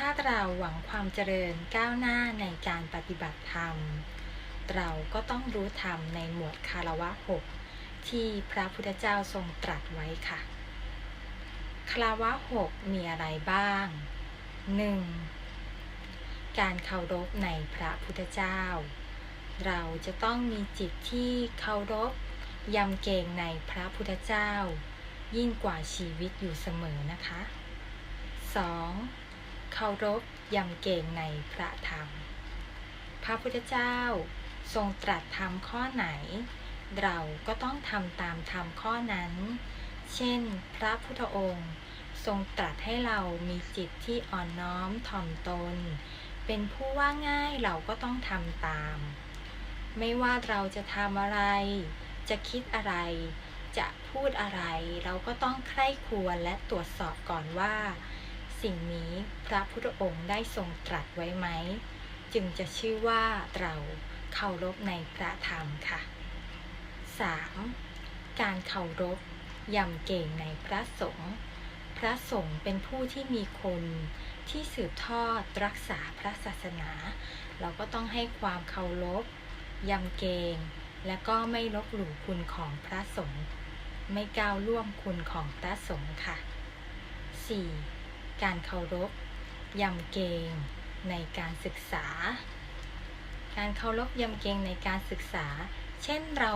ถ้าเราหวังความเจริญก้าวหน้าในการปฏิบัติธรรม เราก็ต้องรู้ธรรมในหมวดคารวะหกที่พระพุทธเจ้าทรงตรัสไว้ค่ะ คารวะหกมีอะไรบ้าง 1. การเคารพในพระพุทธเจ้า เราจะต้องมีจิตที่เคารพยำเกรงในพระพุทธเจ้า ยิ่งกว่าชีวิตอยู่เสมอนะคะ 2. เคารพยำเกรงในพระธรรม พระพุทธเจ้าทรงตรัสธรรมข้อไหน เราก็ต้องทำตามธรรมข้อนั้น เช่น พระพุทธองค์ ทรงตรัสให้เรามีจิตที่อ่อนน้อมถ่อมตน เป็นผู้ว่าง่ายเราก็ต้องทำตาม ไม่ว่าเราจะทำอะไร จะคิดอะไร จะพูดอะไร เราก็ต้องใคร่ครวญและตรวจสอบก่อนว่า สิ่งนี้พระพุทธองค์ได้ทรงตรัสไว้ไหม จึงจะชื่อว่าเราเคารพในพระธรรมค่ะ 3. การเคารพยำเก่งในพระสงฆ์พระสงฆ์เป็นผู้ที่มีคนที่สืบทอดรักษาพระศาสนา เราก็ต้องให้ความเคารพยำเกรงและก็ไม่ลบหลู่คุณของพระสงฆ์ไม่ก้าวล่วงคุณของพระสงฆ์ค่ะ 4. การเคารพยำเกรงในการศึกษา การเคารพยำเกรงในการศึกษา เช่นเรา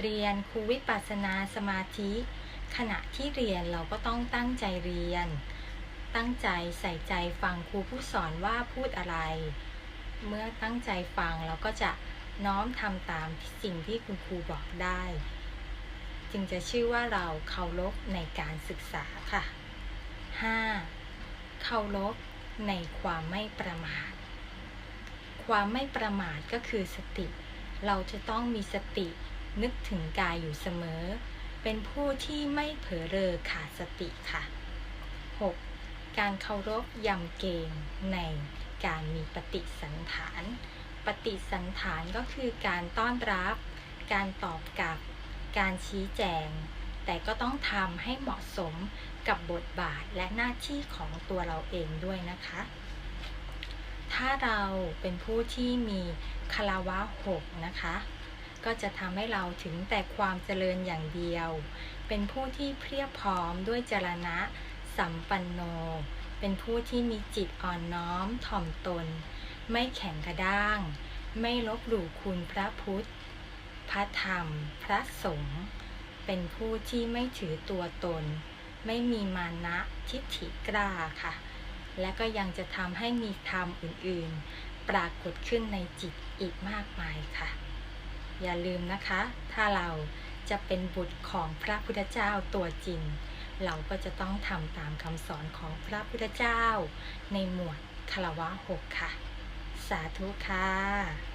เรียนครูวิปัสสนาสมาธิ ขณะที่เรียนเราก็ต้องตั้งใจเรียน ตั้งใจใส่ใจฟังครูผู้สอนว่าพูดอะไร เมื่อตั้งใจฟังเราก็จะน้อมทำตามสิ่งที่คุณครูบอกได้ จึงจะชื่อว่าเราเคารพในการศึกษาค่ะ 5. เคารพในความไม่ประมาท ความไม่ประมาทก็คือสติ เราจะต้องมีสตินึกถึงกายอยู่เสมอ เป็นผู้ที่ไม่เผลอเรอขาดสติค่ะ 6. การเคารพยำเกรงในการมีปฏิสันฐาน ปฏิสันฐานก็คือการต้อนรับ การตอบกลับ การชี้แจง แต่ก็ต้องทำให้เหมาะสมกับบทบาทและหน้าที่ของตัวเราเองด้วยนะคะ ถ้าเราเป็นผู้ที่มีคาราวะหกนะคะ ก็จะทำให้เราถึงแต่ความเจริญอย่างเดียว เป็นผู้ที่เพียบพร้อมด้วยจรณะ สัมปันโน เป็นผู้ที่มีจิตอ่อนน้อมถ่อมตน ไม่แข็งกระด้าง ไม่ลบหลู่คุณพระพุทธ พระธรรม พระสงฆ์ เป็นผู้ที่ไม่ถือตัวตน ไม่มีมานะทิฏฐิกล้าค่ะ และก็ยังจะทำให้มีธรรมอื่นๆ ปรากฏขึ้นในจิตอีกมากมายค่ะ อย่าลืมนะคะ ถ้าเราจะเป็นบุตรของพระพุทธเจ้าตัวจริง เราก็จะต้องทำตามคำสอนของพระพุทธเจ้า ในหมวดคารวะหกค่ะ สาธุค่ะ